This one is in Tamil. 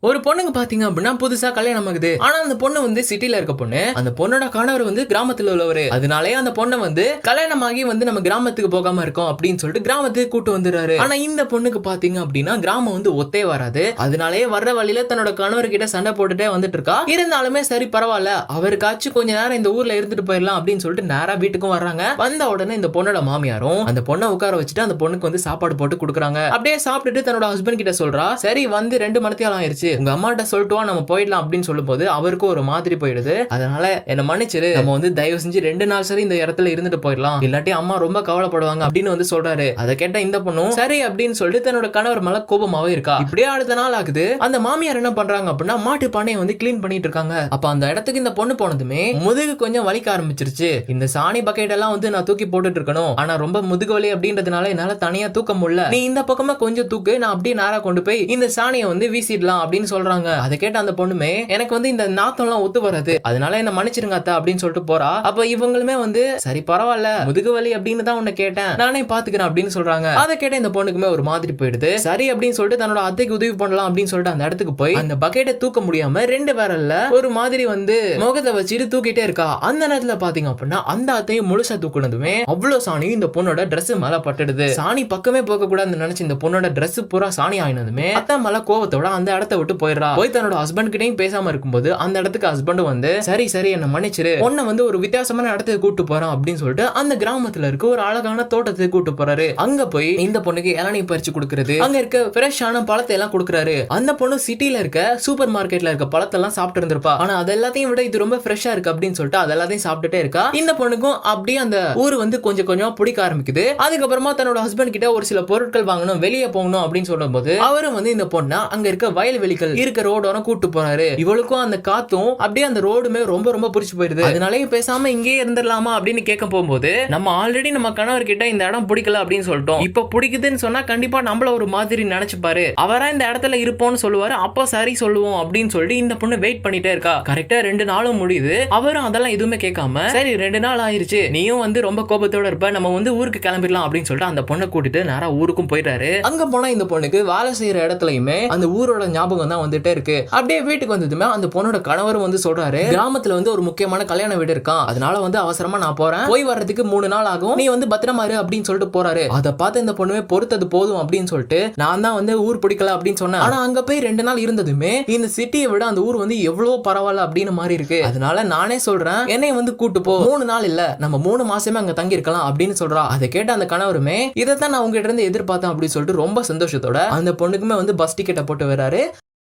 ஒரு பொண்ணுங்க பாத்தீங்க அப்படின்னா புதுசா கல்யாணம் ஆகுது. ஆனா அந்த பொண்ணு வந்து சிட்டில இருக்க பொண்ணு. அந்த பொண்ணோட கணவர் வந்து கிராமத்துல உள்ளவர். அதனாலே அந்த பொண்ணை வந்து கல்யாணம் ஆகி வந்து நம்ம கிராமத்துக்கு போகாம இருக்கோம் அப்படின்னு சொல்லிட்டு கிராமத்துக்கு கூட்டு வந்துடுறாரு. ஆனா இந்த பொண்ணுக்கு பாத்தீங்க அப்படின்னா கிராமம் வந்து ஒத்தே வராது. அதனாலே வர்ற வழியில தன்னோட கணவர் கிட்ட சண்டை போட்டுட்டே வந்துட்டு இருக்கா. இருந்தாலுமே சரி பரவாயில்ல. அவருக்காச்சும் கொஞ்ச நேரம் இந்த ஊர்ல இருந்துட்டு போயிடலாம் அப்படின்னு சொல்லிட்டு நேரா வீட்டுக்கும் வர்றாங்க. வந்த உடனே இந்த பொண்ணோட மாமியாரும் அந்த பொண்ணை உட்கார வச்சுட்டு அந்த பொண்ணுக்கு வந்து சாப்பாடு போட்டு கொடுக்குறாங்க. அப்படியே சாப்பிட்டுட்டு தன்னோட ஹஸ்பண்ட் கிட்ட சொல்றா சரி வந்து ரெண்டு மணித்தியாலம் ஆயிருச்சு. உங்க அம்மாட்ட சொல்லிட்டு நம்ம போயிடலாம் அப்படின்னு சொல்லும்போது அவருக்கும் ஒரு மாதிரி போயிடுது. அதனால என்ன மன்னிச்சிரு. நம்ம வந்து தயவு செஞ்சு ரெண்டு நாள் சரி இந்த இடத்துல இருந்துட்டு போயிடலாம். இல்லாட்டி அம்மா ரொம்ப கவலைப்படுவாங்க அப்படின்னு வந்து சொல்றாரு. அதை கேட்டா இந்த பொண்ணும் சரி அப்படின்னு சொல்லிட்டு தன்னோட கணவர் மேல கோபமாவே இருக்கா. இப்படியே அடுத்த நாள் ஆகுது. அந்த மாமியார் என்ன பண்றாங்க அப்படின்னா மாட்டு பானையை வந்து கிளீன் பண்ணிட்டு இருக்காங்க. அப்ப அந்த இடத்துக்கு இந்த பொண்ணு போனதுமே முதுகு கொஞ்சம் வலிக்க ஆரம்பிச்சிருச்சு. இந்த சாணி பக்கெட் எல்லாம் வந்து நான் தூக்கி போட்டுட்டு இருக்கணும். ஆனா ரொம்ப முதுகு வலி அப்படின்றதுனால என்னால தனியா தூக்க முடியல. நீ இந்த பக்கமா கொஞ்சம் தூக்கு. நான் அப்படியே நேரா கொண்டு போய் இந்த சாணியை வந்து வீசிடலாம் அப்படின்னு சொல்றாங்க. அதை கேட்ட அந்த பொண்ணுமே எனக்கு வந்து இந்த நாத்தம் எல்லாம் ஒத்து வராது. அதனால என்ன மன்னிச்சிருங்க அத்தா அப்படின்னு சொல்லிட்டு போறா. அப்ப இவங்களுமே வந்து சரி பரவாயில்ல. முதுகு வலி அப்படின்னு தான் உன்னை கேட்டேன். நானே பாத்துக்கிறேன் அப்படின்னு சொல்றாங்க. அதை கேட்ட இந்த பொண்ணுக்குமே ஒரு மாதிரி போயிடுது. சரி அப்படின்னு சொல்லிட்டு தன்னோட அத்தைக்கு உதவி பண்ணலாம் அப்படின்னு சொல்லிட்டு அந்த இடத்துக்கு போய் அந்த பக்கெட்டை தூக்க முடியாம ரெண்டு விரல்ல ஒரு மாதிரி வந்து முகத்தை வச்சுட்டு தூக்கிட்டே இருக்கா. அந்த நேரத்துல பாத்தீங்க அப்படின்னா அந்த அத்தையும் முழுசா தூக்குனதுமே அவ்வளவு சாணியும் இந்த பொண்ணோட Dress மேல பட்டுடுது. சாணி பக்கமே போக கூடாதுன்னு நினைச்சு இந்த பொண்ணோட Dress பூரா சாணி ஆயினதுமே அத்தா மேல கோவத்தோட அந்த இடத்த விட்டு போயிடுறா. போய் தன்னோட ஹஸ்பண்ட் கிட்டையும் பேசாம இருக்கும்போது அந்த இடத்துக்கு ஹஸ்பண்ட் வந்து சரி சரி என்ன மன்னிச்சிரு. உன்னை வந்து ஒரு வித்தியாசமான இடத்துக்கு கூட்டு போறோம் அப்படின்னு சொல்லிட்டு அந்த கிராமத்துல இருக்க ஒரு அழகான தோட்டத்துக்கு கூட்டு போறாரு. அங்க போய் இந்த பொண்ணுக்கு இளநீ பறிச்சு கொடுக்கறது. அங்க இருக்க ஃப்ரெஷ்ஷான பழத்தை எல்லாம் கொடுக்குறாரு. அந்த பொண்ணு சிட்டில இருக்க சூப்பர் மார்க்கெட்ல இருக்க பழத்தெல்லாம் சாப்பிட்டு இருந்திருப்பா. ஆனா அது எல்லாத்தையும் விட இது ரொம்ப ஃப்ரெஷ்ஷா இருக்கு அப்படின்னு சொல்லிட்டு அது எல்லாத்தையும் சாப்பிட்டுட்டே இருக்கா. இந்த பொண்ணுக்கும் அப்படியே அந்த ஊர் வந்து கொஞ்சம் கொஞ்சம் பிடிக்க ஆரம்பிக்குது. அதுக்கப்புறமா தன்னோட ஹஸ்பண்ட் கிட்ட ஒரு சில பொருட்கள் வாங்கணும் வெளியே போகணும் அப்படின்னு சொல்லும்போது அவரும் வந்து இந்த பொண்ணா அங்க இருக்க வயல்வெளிகள் இருக்க ரோடோட கூட்டு போறாரு. இவளுக்கும் அந்த காத்தும் அப்படியே அந்த ரோடுமே ரொம்ப ரொம்ப பிடிச்சி போயிருது அதனாலயே பேசாம இங்கேயே இருந்துடலாமா அப்படின்னு கேட்க போகும்போது நம்ம ஆல்ரெடி நம்ம கணவர் கிட்ட இந்த இடம் பிடிக்கல அப்படின்னு சொல்லிட்டோம். இப்ப பிடிக்குதுன்னு சொன்னா கண்டிப்பா நம்மள ஒரு மாதிரி நினைச்சுப்பாரு. அவரா இந்த இடத்துல இருப்போம்னு சொல்லுவாரு. அப்போ சரி சொல்லுவோம் அப்படின்னு சொல்லிட்டு இந்த பொண்ணு வெயிட் பண்ணிட்டே இருக்கா. கரெக்டா ரெண்டு நாளும் முடியுது. அவரும் அதெல்லாம் எதுவுமே கேட்காம சரி ரெண்டு நாள் ஆயிருச்சு. நீயும் வந்து ரொம்ப கோபத்தோட இருப்ப நம்ம வந்து ஊருக்கு கிளம்பிடலாம் அப்படின்னு சொல்லிட்டு அந்த பொண்ணை கூட்டிட்டு நேரா ஊருக்கும் போயிட்டாரு அங்க போனா இந்த பொண்ணுக்கு வேலை செய்யற இடத்துலயுமே அந்த ஊரோட ஞாபகம் தான் வந்துட்டே இருக்கு. அப்படியே வீட்டுக்கு வந்ததுமே அந்த பொண்ணோட கணவரும் வந்து சொல்றாரு கிராமத்துல வந்து ஒரு முக்கியமான கல்யாண வீடு இருக்கான் அதனால வந்து அவசரமா நான் போறேன். போய் வர்றதுக்கு மூணு நாள் ஆகும். நீ வந்து பத்திரமா இரு அப்படின்னு சொல்லிட்டு போறாரு. அதை பார்த்து இந்த பொண்ணுமே பொறுத்தது போதும் அப்படின்னு சொல்லிட்டு நான் தான் வந்து ஊர் பிடிக்கல அப்படின்னு சொன்னேன். ஆனா அங்க போய் ரெண்டு நாள் இருந்ததுமே இந்த சிட்டியை விட அந்த ஊர் வந்து எவ்வளவு பரவாயில்ல அப்படின்னு மாறி இருக்கு. அதனால நானே சொல்றேன் என்னை வந்து கூட்டு போ. மூணு நாள் இல்ல நம்ம மூணு மாசமே அங்க தங்கி இருக்கலாம் அப்படின்னு சொல்றா. அதை கேட்ட அந்த கணவருமே இதைத்தான் நான் உங்ககிட்ட இருந்து எதிர்பார்த்தேன் அப்படின்னு சொல்லிட்டு ரொம்ப சந்தோஷத்தோட அந்த பொண்ணுக்குமே வந்து பஸ் டிக்கெட்டை போட்டு வராரு